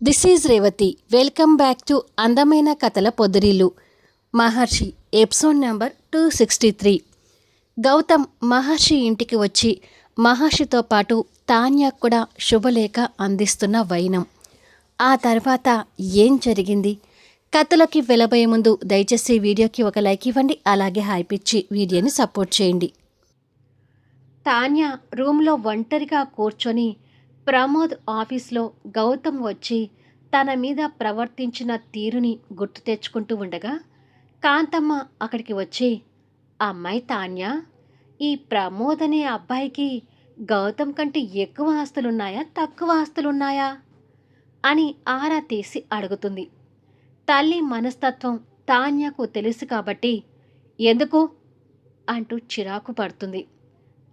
This is Revathi welcome back to అందమైన కథల పొదిరిల్లు Maharshi episode number two sixty three Gautham Maharshi ఇంటికి వచ్చి మహర్షితో పాటు తాన్యాకు కూడా శుభలేఖ అందిస్తున్న వైనం ఆ తర్వాత ఏం జరిగింది కథలోకి వెళ్ళబోయే ముందు దయచేసి వీడియోకి ఒక లైక్ ఇవ్వండి అలాగే హైపిచ్చి వీడియోని సపోర్ట్ చేయండి తాన్య రూమ్లో ఒంటరిగా కూర్చొని ప్రమోద్ ఆఫీస్లో గౌతమ్ వచ్చి తన మీద ప్రవర్తించిన తీరుని గుర్తు తెచ్చుకుంటూ ఉండగా కాంతమ్మ అక్కడికి వచ్చి అమ్మాయి తాన్య ఈ ప్రమోద్ అనే అబ్బాయికి గౌతమ్ కంటే ఎక్కువ ఆస్తులున్నాయా తక్కువ ఆస్తులున్నాయా? అని ఆరా తీసి అడుగుతుంది. తల్లి మనస్తత్వం తాన్యకు తెలుసు కాబట్టి ఎందుకు? అంటూ చిరాకు పడుతుంది.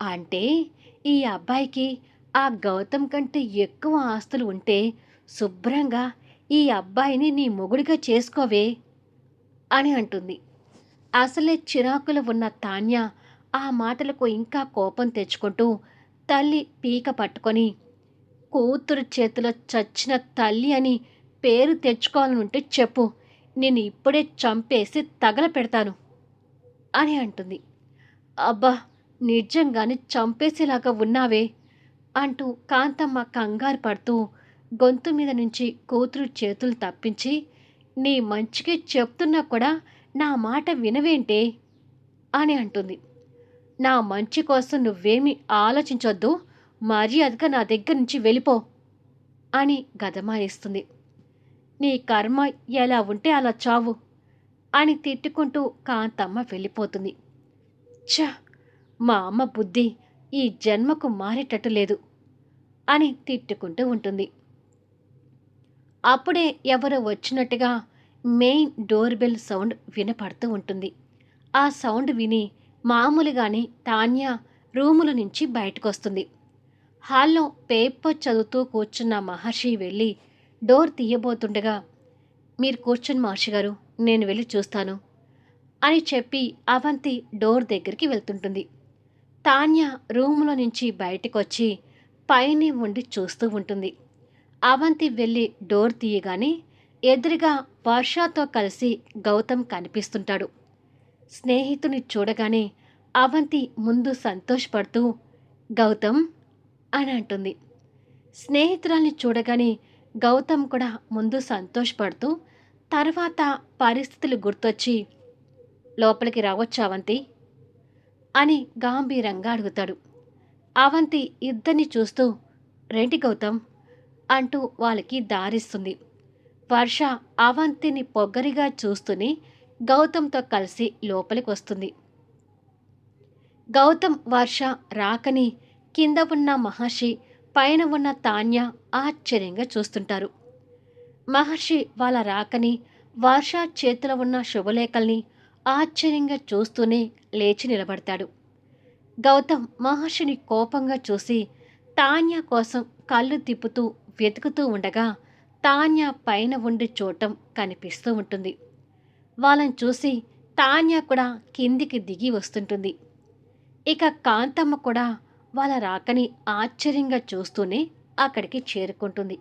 అంటే ఈ అబ్బాయికి ఆ గౌతమ్ కంటే ఎక్కువ ఆస్తులు ఉంటే శుభ్రంగా ఈ అబ్బాయిని నీ మొగుడిగా చేసుకోవే అని అంటుంది. అసలే చిరాకులు ఉన్న తాన్య ఆ మాటలకు ఇంకా కోపం తెచ్చుకుంటూ తల్లి పీక పట్టుకొని కూతురు చేతిలో చచ్చిన తల్లి అని పేరు తెచ్చుకోవాలనుంటే చెప్పు నేను ఇప్పుడే చంపేసి తగల పెడతాను అని అంటుంది. అబ్బా నిజంగానే చంపేసేలాగా ఉన్నావే అంటూ కాంతమ్మ కంగారు పడుతూ గొంతు మీద నుంచి కూతురు చేతులు తప్పించి నీ మంచికి చెప్తున్నా కూడా నా మాట వినవేంటే? అని అంటుంది. నా మంచి కోసం నువ్వేమీ ఆలోచించొద్దు. మర్యాదగా నా దగ్గర నుంచి వెళ్ళిపో అని గదమాయిస్తుంది నీ కర్మ ఎలా ఉంటే అలా చావు అని తిట్టుకుంటూ కాంతమ్మ వెళ్ళిపోతుంది. ఛ! మా అమ్మ బుద్ధి. ఈ జన్మకు మారేటట్టు లేదు అని తిట్టుకుంటూ ఉంటుంది. అప్పుడే ఎవరో వచ్చినట్టుగా మెయిన్ డోర్ బెల్ సౌండ్ వినపడుతూ ఉంటుంది. ఆ సౌండ్ విని మామూలుగానే తాన్య రూముల నుంచి బయటకు వస్తుంది హాల్లో పేపర్ చదువుతూ కూర్చున్న మహర్షి వెళ్ళి డోర్ తీయబోతుండగా మీరు కూర్చొని మహర్షి గారు నేను వెళ్ళి చూస్తాను అని చెప్పి అవంతి డోర్ దగ్గరికి వెళ్తుంటుంది. తాన్య రూములో నుంచి బయటకు వచ్చి పైనే ఉండి చూస్తూ ఉంటుంది. అవంతి వెళ్ళి డోర్ తీయగానే ఎదురుగా వర్షాతో కలిసి గౌతమ్ కనిపిస్తుంటాడు. స్నేహితుని చూడగానే అవంతి ముందు సంతోషపడుతూ గౌతమ్ అని అంటుంది. స్నేహితురాల్ని చూడగానే గౌతమ్ కూడా ముందు సంతోషపడుతూ తర్వాత పరిస్థితులు గుర్తొచ్చి లోపలికి రావచ్చు అవంతి? అని గాంభీరంగా అడుగుతాడు. అవంతి ఇద్దరిని చూస్తూ రెంటి గౌతమ్ అంటూ వాళ్ళకి దారిస్తుంది. వర్ష అవంతిని పొగ్గరిగా చూస్తూనే గౌతమ్తో కలిసి లోపలికి వస్తుంది గౌతమ్ వర్ష రాకని కింద ఉన్న మహర్షి పైన ఉన్న తాన్య ఆశ్చర్యంగా చూస్తుంటారు. మహర్షి వాళ్ళ రాకని వర్ష చేతిలో ఉన్న శుభలేఖల్ని ఆశ్చర్యంగా చూస్తూనే లేచి నిలబడతాడు. గౌతమ్ మహర్షిని కోపంగా చూసి తాన్య కోసం కళ్ళు తిప్పుతూ వెతుకుతూ ఉండగా తాన్య పైన ఉండి చూడటం కనిపిస్తూ ఉంటుంది. వాళ్ళని చూసి తాన్య కూడా కిందికి దిగి వస్తుంటుంది. ఇక కాంతమ్మ కూడా వాళ్ళ రాకని ఆశ్చర్యంగా చూస్తూనే అక్కడికి చేరుకుంటుంది.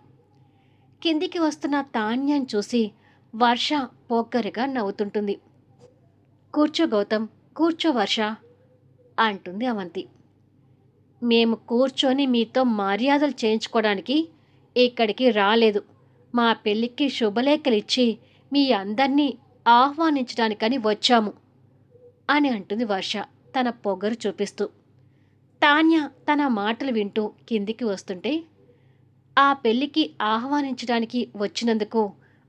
కిందికి వస్తున్న తాన్యం చూసి వర్ష పొగ్గరిగా నవ్వుతుంటుంది. కూర్చో గౌతమ్ కూర్చో వర్ష అంటుంది అవంతి. మేము కూర్చొని మీతో మర్యాదలు చేయించుకోవడానికి ఇక్కడికి రాలేదు. మా పెళ్ళికి శుభలేఖలు ఇచ్చి మీ అందరినీ ఆహ్వానించడానికని వచ్చాము అని అంటుంది వర్ష తన పొగరు చూపిస్తూ. తాన్య తన మాటలు వింటూ కిందికి వస్తుంటే ఆ పెళ్ళికి ఆహ్వానించడానికి వచ్చినందుకు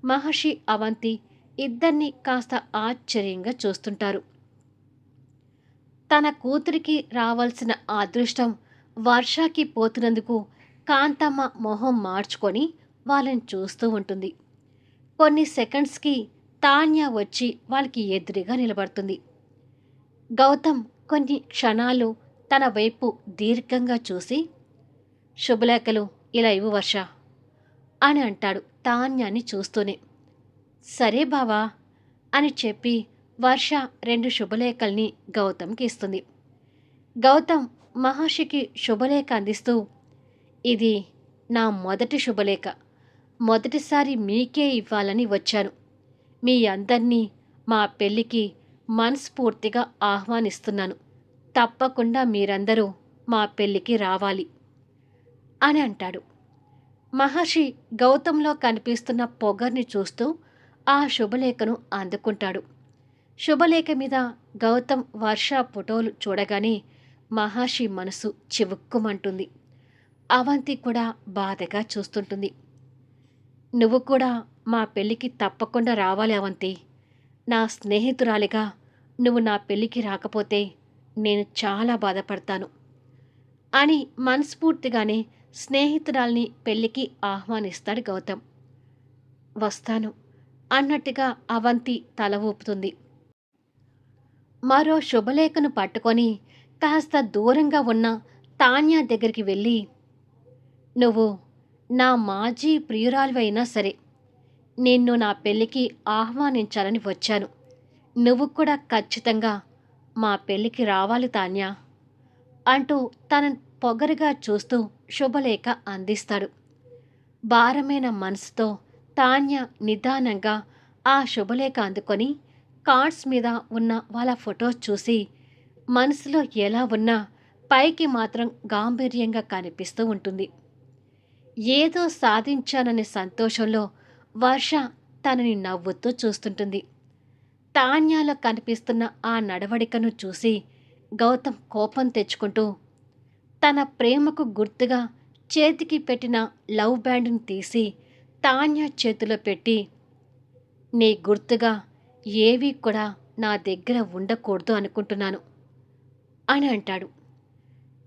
మహర్షి అవంతి ఇద్దరిని కాస్త ఆశ్చర్యంగా చూస్తుంటారు. తన కూతురికి రావాల్సిన అదృష్టం వర్షాకి పోతున్నందుకు కాంతమ్మ మొహం మార్చుకొని వాళ్ళని చూస్తూ ఉంటుంది. కొన్ని సెకండ్స్కి తాన్య వచ్చి వాళ్ళకి ఎదురుగా నిలబడుతుంది. గౌతమ్ కొన్ని క్షణాలు తన వైపు దీర్ఘంగా చూసి శుభలేఖలు ఇలా ఇవ్వు వర్ష అని అంటాడు తాన్యాన్ని చూస్తూనే. సరే బావా అని చెప్పి వర్ష రెండు శుభలేఖల్ని గౌతమ్కి ఇస్తుంది. గౌతమ్ మహర్షికి శుభలేఖ అందిస్తూ ఇది నా మొదటి శుభలేఖ. మొదటిసారి మీకే ఇవ్వాలని వచ్చాను. మీ అందరినీ మా పెళ్ళికి మనస్ఫూర్తిగా ఆహ్వానిస్తున్నాను. తప్పకుండా మీరందరూ మా పెళ్ళికి రావాలి అని అంటాడు. మహర్షి గౌతంలో కనిపిస్తున్న పొగర్ని చూస్తూ ఆ శుభలేఖను అందుకుంటాడు. శుభలేఖ మీద గౌతమ్ వర్ష ఫోటోలు చూడగానే మహర్షి మనసు చివుక్కుమంటుంది. అవంతి కూడా బాధగా చూస్తుంటుంది. నువ్వు కూడా మా పెళ్ళికి తప్పకుండా రావాలి అవంతి. నా స్నేహితురాలిగా నువ్వు నా పెళ్ళికి రాకపోతే నేను చాలా బాధపడతాను అని మనస్ఫూర్తిగానే స్నేహితురాల్ని పెళ్ళికి ఆహ్వానిస్తాడు గౌతమ్. వస్తాను. అన్నట్టుగా అవంతి తల ఊపుతుంది. మరో శుభలేఖను పట్టుకొని కాస్త దూరంగా ఉన్న తాన్యా దగ్గరికి వెళ్ళి నువ్వు నా మాజీ ప్రియురాలివైనా సరే నిన్ను నా పెళ్ళికి ఆహ్వానించాలని వచ్చాను. నువ్వు కూడా ఖచ్చితంగా మా పెళ్ళికి రావాలి తాన్యా అంటూ తన పొగరుగా చూస్తూ శుభలేఖ అందిస్తాడు. భారమైన మనసుతో తాన్య నిదానంగా ఆ శుభలేఖ అందుకొని కార్డ్స్ మీద ఉన్న వాళ్ళ ఫొటోస్ చూసి మనసులో ఎలా ఉన్నా పైకి మాత్రం గాంభీర్యంగా కనిపిస్తూ ఉంటుంది. ఏదో సాధించాననే సంతోషంలో వర్ష తనని నవ్వుతూ చూస్తుంటుంది. తాన్యాలో కనిపిస్తున్న ఆ నడవడికను చూసి గౌతమ్ కోపం తెచ్చుకుంటూ తన ప్రేమకు గుర్తుగా చేతికి పెట్టిన లవ్ బ్యాండ్ను తీసి తాన్యా చేతిలో పెట్టి నీ గుర్తుగా ఏవి కూడా నా దగ్గర ఉండకూడదు అనుకుంటున్నాను అని అంటాడు.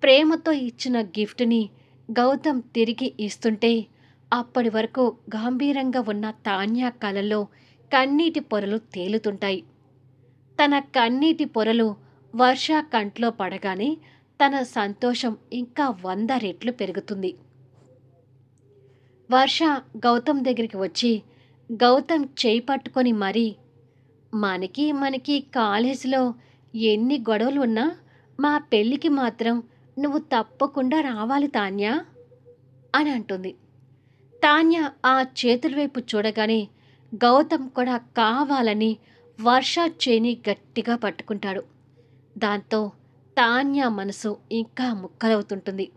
ప్రేమతో ఇచ్చిన గిఫ్ట్ని గౌతమ్ తిరిగి ఇస్తుంటే అప్పటి వరకు గంభీరంగా ఉన్న తాన్యా కళల్లో కన్నీటి పొరలు తేలుతుంటాయి. తన కన్నీటి పొరలు వర్ష కంట్లో పడగానే తన సంతోషం ఇంకా వంద రెట్లు పెరుగుతుంది. వర్ష గౌతమ్ దగ్గరికి వచ్చి గౌతమ్ చేయి పట్టుకొని మరీ. మనకి మనకి కాలేజీలో ఎన్ని గొడవలు ఉన్నా మా పెళ్ళికి మాత్రం నువ్వు తప్పకుండా రావాలి తాన్యా అని అంటుంది. తాన్య ఆ చేతుల వైపు చూడగానే గౌతమ్ కూడా కావాలని వర్ష చేని గట్టిగా పట్టుకుంటాడు. దాంతో తాన్య మనసు ఇంకా ముక్కలవుతుంటుంది.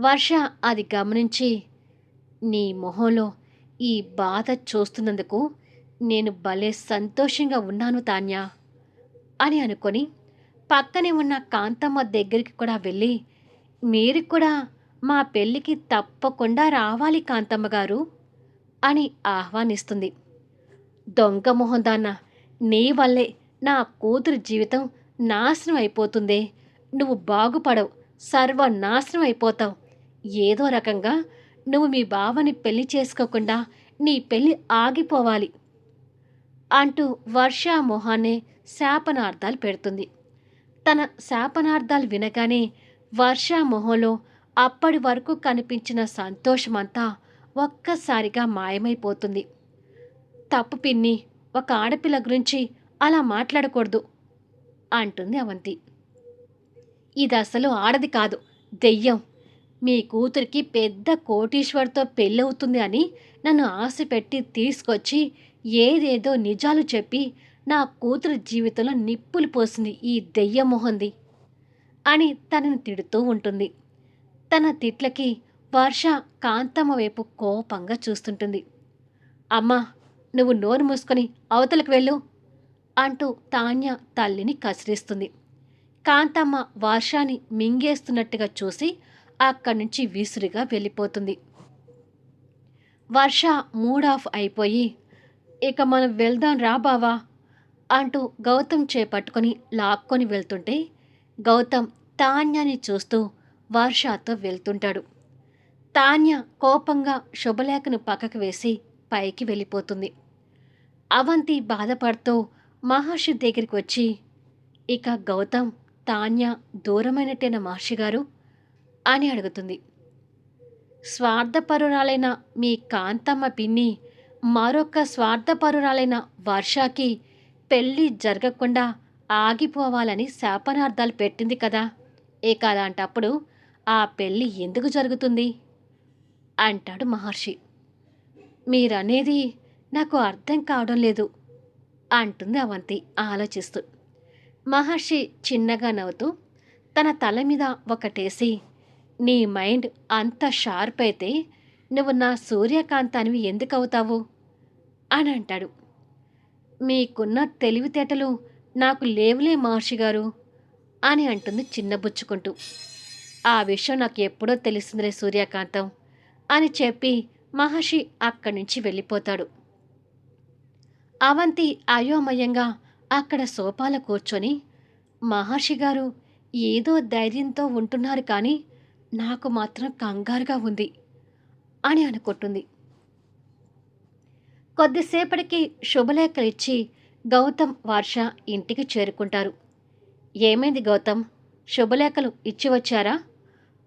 వర్ష అది గమనించి నీ మొహంలో ఈ బాధ చూస్తున్నందుకు నేను భలే సంతోషంగా ఉన్నాను తాన్యా అని అనుకొని పక్కనే ఉన్న కాంతమ్మ దగ్గరికి కూడా వెళ్ళి మీరు కూడా మా పెళ్ళికి తప్పకుండా రావాలి కాంతమ్మ గారు అని ఆహ్వానిస్తుంది. దొంగ మొహం దాన్న నీ వల్లే నా కూతురు జీవితం నాశనం అయిపోతుందే. నువ్వు బాగుపడవు సర్వనాశనం అయిపోతావు. ఏదో రకంగా నువ్వు మీ బావని పెళ్ళి చేసుకోకుండా నీ పెళ్ళి ఆగిపోవాలి అంటూ వర్ష మొహాన్నే శాపనార్థాలు పెడుతుంది. తన శాపనార్థాలు వినగానే వర్ష మొహంలో అప్పటి వరకు కనిపించిన సంతోషమంతా ఒక్కసారిగా మాయమైపోతుంది. తప్పు పిన్ని ఒక ఆడపిల్ల గురించి అలా మాట్లాడకూడదు అంటుంది అవంతి. ఇది అసలు ఆడది కాదు దెయ్యం. మీ కూతురికి పెద్ద కోటీశ్వర్తో పెళ్ళవుతుంది అని నన్ను ఆశ పెట్టి తీసుకొచ్చి ఏదేదో నిజాలు చెప్పి నా కూతురు జీవితంలో నిప్పులు పోసింది ఈ దెయ్యమోహంది అని తనని తిడుతూ ఉంటుంది. తన తిట్లకి వర్ష కాంతమ్మ వైపు కోపంగా చూస్తుంటుంది. అమ్మా నువ్వు నోరు మూసుకొని అవతలకు వెళ్ళు అంటూ తాన్య తల్లిని కసిరిస్తుంది. కాంతమ్మ వర్షాన్ని మింగేస్తున్నట్టుగా చూసి అక్కడి నుంచి విసురుగా వెళ్ళిపోతుంది. వర్ష మూడ్ ఆఫ్ అయిపోయి ఇక మనం వెళ్దాం రా బావా అంటూ గౌతమ్ చేపట్టుకొని లాక్కొని వెళ్తుంటే గౌతమ్ తాన్యాని చూస్తూ వర్షాతో వెళ్తుంటాడు. తాన్య కోపంగా శుభలేఖను పక్కకు వేసి పైకి వెళ్ళిపోతుంది. అవంతి బాధపడుతూ మహర్షి దగ్గరికి వచ్చి ఇక గౌతమ్ తాన్య దూరమైనట్టైన మహర్షి గారు? అని అడుగుతుంది. స్వార్థపరురాలైన మీ కాంతమ్మ పిన్ని మరొక స్వార్థపరురాలైన వర్షాకి పెళ్ళి జరగకుండా ఆగిపోవాలని శాపనార్థాలు పెట్టింది కదా. ఏ అలాంటప్పుడు ఆ పెళ్ళి ఎందుకు జరుగుతుంది? అంటాడు మహర్షి. మీరనేది నాకు అర్థం కావడం లేదు అంటుంది అవంతి ఆలోచిస్తూ. మహర్షి చిన్నగా నవ్వుతూ తన తల మీద ఒకటేసి నీ మైండ్ అంత షార్ప్ అయితే నువ్వు నా సూర్యకాంతానివి ఎందుకు అవుతావు అని అంటాడు. మీకున్న తెలివితేటలు నాకు లేవులే మహర్షి గారు అని అంటుంది చిన్నబుచ్చుకుంటూ. ఆ విషయం నాకు ఎప్పుడో తెలిసిందిలే సూర్యకాంతం అని చెప్పి మహర్షి అక్కడి నుంచి వెళ్ళిపోతాడు. అవంతి అయోమయంగా అక్కడ సోపాల కూర్చొని మహర్షి గారు ఏదో ధైర్యంతో ఉంటున్నారు కానీ నాకు మాత్రం కంగారుగా ఉంది అని అనుకుంటుంది. కొద్దిసేపటికి శుభలేఖలు ఇచ్చి గౌతమ్ వర్ష ఇంటికి చేరుకుంటారు. ఏమైంది గౌతమ్? శుభలేఖలు ఇచ్చి వచ్చారా?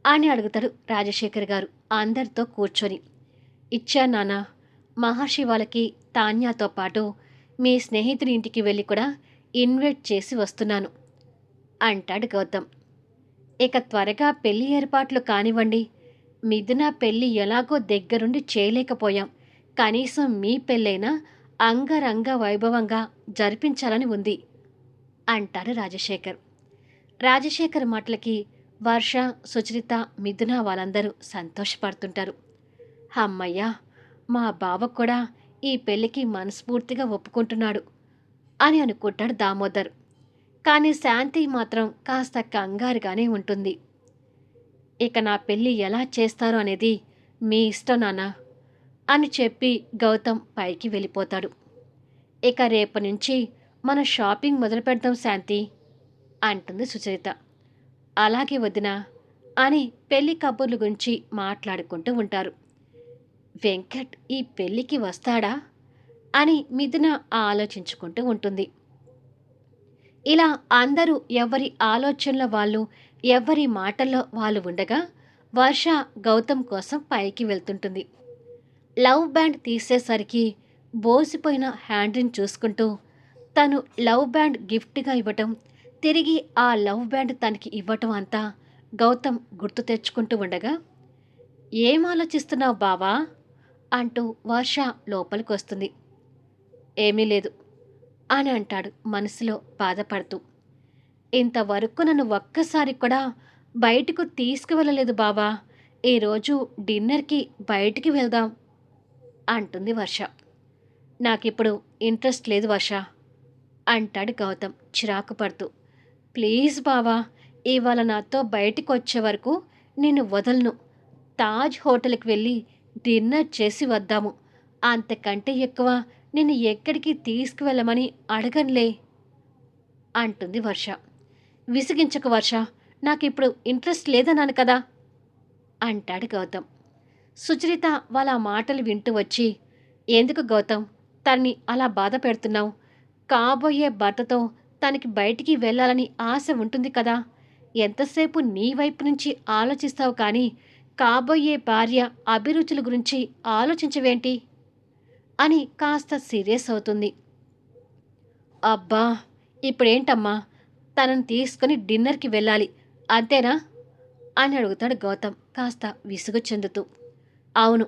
అని అడుగుతాడు రాజశేఖర్ గారు అందరితో కూర్చొని. ఇచ్చా నాన్న మహర్షి వాళ్ళకి తాన్యాతో పాటు మీ స్నేహితుడి ఇంటికి వెళ్ళి కూడా ఇన్వైట్ చేసి వస్తున్నాను అంటాడు గౌతమ్. ఇక త్వరగా పెళ్ళి ఏర్పాట్లు కానివ్వండి. మిథున పెళ్ళి ఎలాగో దగ్గరుండి చేయలేకపోయాం. కనీసం మీ పెళ్ళైనా అంగరంగ వైభవంగా జరిపించాలని ఉంది అంటారు రాజశేఖర్. రాజశేఖర్ మాటలకి వర్ష సుచరిత మిథున వాళ్ళందరూ సంతోషపడుతుంటారు. అమ్మయ్య మా బావ కూడా ఈ పెళ్ళికి మనస్ఫూర్తిగా ఒప్పుకుంటున్నాడు అని అనుకుంటాడు దామోదర్. కానీ శాంతి మాత్రం కాస్త కంగారుగానే ఉంటుంది. ఇక నా పెళ్ళి ఎలా చేస్తారో అనేది మీ ఇష్టం నాన్న అని చెప్పి గౌతమ్ పైకి వెళ్ళిపోతాడు. ఇక రేపు నుంచి మన షాపింగ్ మొదలు పెడదాం శాంతి అంటుంది సుచరిత. అలాగే వదినా అని పెళ్ళి కబుర్ల గురించి మాట్లాడుకుంటూ ఉంటారు. వెంకట్ ఈ పెళ్ళికి వస్తాడా అని మిథున ఆలోచించుకుంటూ ఉంటుంది. ఇలా అందరూ ఎవరి ఆలోచనల వాళ్ళు ఎవరి మాటల్లో వాళ్ళు ఉండగా వర్ష గౌతమ్ కోసం పైకి వెళ్తుంటుంది. లవ్ బ్యాండ్ తీసేసరికి బోసిపోయిన హ్యాండ్ని చూసుకుంటూ తను లవ్ బ్యాండ్ గిఫ్ట్గా ఇవ్వటం తిరిగి ఆ లవ్ బ్యాండ్ తనకి ఇవ్వటం అంతా గౌతమ్ గుర్తు తెచ్చుకుంటూ ఉండగా ఏం ఆలోచిస్తున్నావు బావా? అంటూ వర్ష లోపలికి వస్తుంది ఏమీ లేదు. అని అంటాడు మనసులో బాధపడుతూ. ఇంతవరకు నన్ను ఒక్కసారి కూడా బయటకు తీసుకువెళ్ళలేదు బావా. ఈరోజు డిన్నర్కి బయటికి వెళ్దాం అంటుంది వర్ష. నాకిప్పుడు ఇంట్రెస్ట్ లేదు వర్ష అంటాడు గౌతమ్ చిరాకు పడుతూ. ప్లీజ్ బావా ఇవాళ నాతో బయటికి వచ్చే వరకు నేను వదలను. తాజ్ హోటల్కి వెళ్ళి డిన్నర్ చేసి వద్దాము. అంతకంటే ఎక్కువ నిన్ను ఎక్కడికి తీసుకువెళ్ళమని అడగనులే అంటుంది వర్ష. విసిగించకు వర్ష నాకు ఇప్పుడు ఇంట్రెస్ట్ లేదన్నాను కదా అంటాడు గౌతమ్. సుచరిత వాళ్ళ మాటలు వింటూ వచ్చి ఎందుకు గౌతమ్ తన్ని అలా బాధ పెడుతున్నావు? కాబోయే భర్తతో తనకి బయటికి వెళ్ళాలని ఆశ ఉంటుంది కదా. ఎంతసేపు నీ వైపు నుంచి ఆలోచిస్తావు కానీ కాబోయే భార్య అభిరుచుల గురించి ఆలోచించవేంటి? అని కాస్త సీరియస్ అవుతుంది. అబ్బా ఇప్పుడేంటమ్మా? తనని తీసుకుని డిన్నర్కి వెళ్ళాలి అంతేనా? అని అడుగుతాడు గౌతమ్ కాస్త విసుగు చెందుతూ. అవును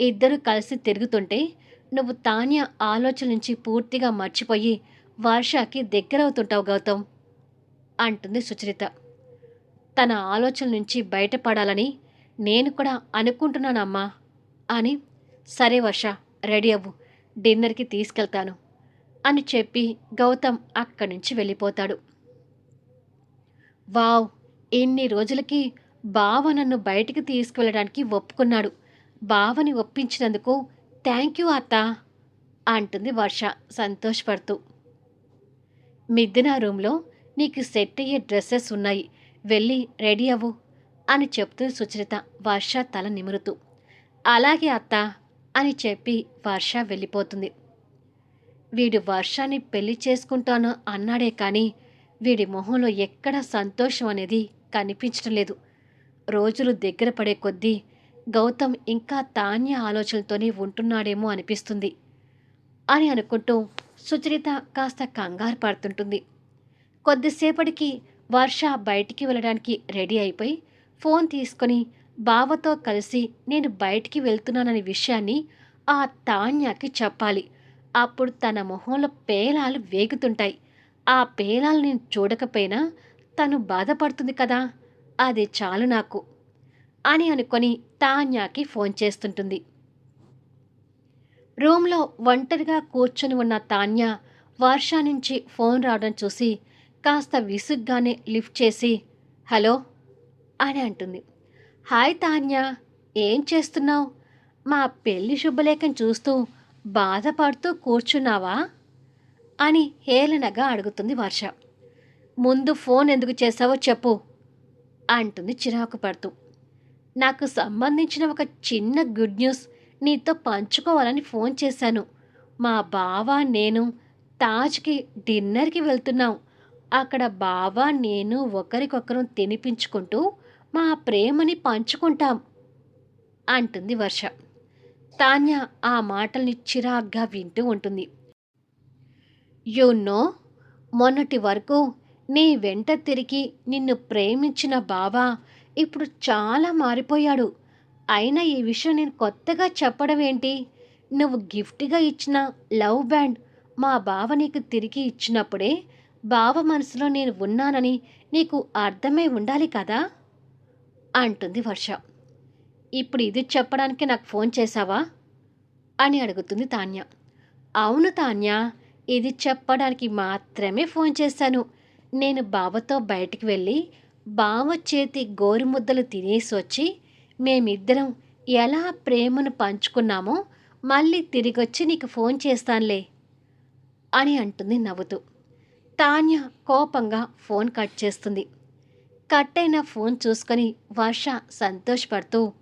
ఇద్దరు కలిసి తిరుగుతుంటే నువ్వు తాన్య ఆలోచన నుంచి పూర్తిగా మర్చిపోయి వర్షకి దగ్గరవుతుంటావు గౌతమ్ అంటుంది సుచరిత. తన ఆలోచన నుంచి బయటపడాలని నేను కూడా అనుకుంటున్నానమ్మా అని. సరే వర్ష రెడీ అవ్వు డిన్నర్కి తీసుకెళ్తాను అని చెప్పి గౌతమ్ అక్కడి నుంచి వెళ్ళిపోతాడు. వావ్ ఇన్ని రోజులకి బావ నన్ను బయటికి తీసుకువెళ్ళడానికి ఒప్పుకున్నాడు. బావని ఒప్పించినందుకు థ్యాంక్ యూ అత్త అంటుంది వర్ష సంతోషపడుతూ. మిద్దిన రూమ్లో నీకు సెట్ అయ్యే డ్రెస్సెస్ ఉన్నాయి వెళ్ళి రెడీ అవ్వు అని చెప్తూ సుచరిత వర్ష తల నిమురుతూ. అలాగే అత్త అని చెప్పి వర్ష వెళ్ళిపోతుంది. వీడు వర్షాన్ని పెళ్ళి చేసుకుంటాను అన్నాడే కానీ వీడి మొహంలో ఎక్కడ సంతోషం అనేది కనిపించడం లేదు. రోజులు దగ్గర పడే కొద్దీ గౌతమ్ ఇంకా తాన్య ఆలోచనలతోనే ఉంటున్నాడేమో అనిపిస్తుంది అని అనుకుంటూ సుచరిత కాస్త కంగారు పడుతుంటుంది. కొద్దిసేపటికి వర్ష బయటికి వెళ్ళడానికి రెడీ అయిపోయి ఫోన్ తీసుకొని బావతో కలిసి నేను బయటికి వెళ్తున్నాననే విషయాన్ని ఆ తాన్యాకి చెప్పాలి. అప్పుడు తన మొహంలో పేలాలు వేగుతుంటాయి. ఆ పేలాలు నేను చూడకపోయినా తను బాధపడుతుంది కదా? అది చాలు నాకు అని అనుకొని తాన్యాకి ఫోన్ చేస్తుంటుంది. రూమ్లో ఒంటరిగా కూర్చొని ఉన్న తాన్య వర్ష నుంచి ఫోన్ రావడం చూసి కాస్త విసుగ్గానే లిఫ్ట్ చేసి హలో అని అంటుంది. హాయ్ తాన్య ఏం చేస్తున్నావు? మా పెళ్ళి శుభలేఖం చూస్తూ బాధపడుతూ కూర్చున్నావా? అని హేళనగా అడుగుతుంది వర్ష. ముందు ఫోన్ ఎందుకు చేసావో చెప్పు అంటుంది చిరాకు పడుతూ. నాకు సంబంధించిన ఒక చిన్న గుడ్ న్యూస్ నీతో పంచుకోవాలని ఫోన్ చేశాను. మా బావ నేను తాజ్కి డిన్నర్కి వెళ్తున్నాం. అక్కడ బావ నేను ఒకరికొకరు తినిపించుకుంటూ మా ప్రేమని పంచుకుంటాం అంటుంది వర్ష. తాన్య ఆ మాటల్ని చిరాగ్గా వింటూ ఉంటుంది. యు నో మొన్నటి వరకు నీ వెంట తిరిగి నిన్ను ప్రేమించిన బావా ఇప్పుడు చాలా మారిపోయాడు. అయినా ఈ విషయం నేను కొత్తగా చెప్పడం ఏంటి నువ్వు గిఫ్ట్గా ఇచ్చిన లవ్ బ్యాండ్ మా బావ నీకు తిరిగి ఇచ్చినప్పుడే బావ మనసులో నేను ఉన్నానని నీకు అర్థమై ఉండాలి కదా? అంటుంది వర్ష. ఇప్పుడు ఇది చెప్పడానికి నాకు ఫోన్ చేశావా? అని అడుగుతుంది తాన్య. అవును తాన్య ఇది చెప్పడానికి మాత్రమే ఫోన్ చేశాను. నేను బావతో బయటికి వెళ్ళి బావ చేతి గోరుముద్దలు తినేసి వచ్చి మేమిద్దరం ఎలా ప్రేమను పంచుకున్నామో మళ్ళీ తిరిగొచ్చి నీకు ఫోన్ చేస్తానులే అని అంటుంది నవ్వుతూ. తాన్య కోపంగా ఫోన్ కట్ చేస్తుంది. కట్ అయిన ఫోన్ చూసుకొని వర్ష సంతోషపడుతూ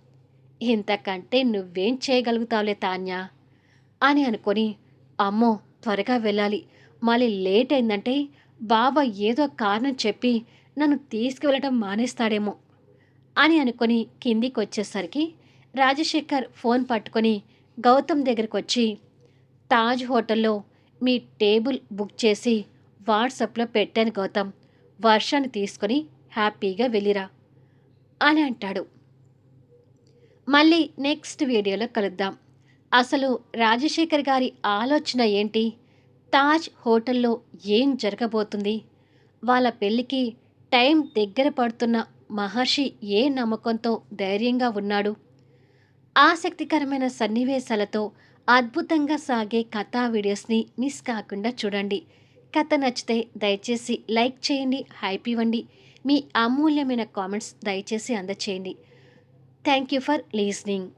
ఇంతకంటే నువ్వేం చేయగలుగుతావులే తాన్యా? అని అనుకొని అమ్మో త్వరగా వెళ్ళాలి. మళ్ళీ లేట్ అయిందంటే బాబా ఏదో కారణం చెప్పి నన్ను తీసుకువెళ్ళటం మానేస్తాడేమో అని అనుకొని కిందికి వచ్చేసరికి రాజశేఖర్ ఫోన్ పట్టుకొని గౌతమ్ దగ్గరికి వచ్చి తాజ్ హోటల్లో మీ టేబుల్ బుక్ చేసి వాట్సాప్లో పెట్టాను గౌతమ్. వర్షాన్ని తీసుకొని హ్యాపీగా వెళ్ళిరా అని అంటాడు. మళ్ళీ నెక్స్ట్ వీడియోలో కలుద్దాం. అసలు రాజశేఖర్ గారి ఆలోచన ఏంటి? తాజ్ హోటల్లో ఏం జరగబోతుంది? వాళ్ళ పెళ్ళికి టైం దగ్గర పడుతున్న మహర్షి ఏ నమ్మకంతో ధైర్యంగా ఉన్నాడు? ఆసక్తికరమైన సన్నివేశాలతో అద్భుతంగా సాగే కథా వీడియోస్ని మిస్ కాకుండా చూడండి. కథ నచ్చితే దయచేసి లైక్ చేయండి హైప్ ఇవ్వండి. మీ అమూల్యమైన కామెంట్స్ దయచేసి అందచేయండి. Thank you for listening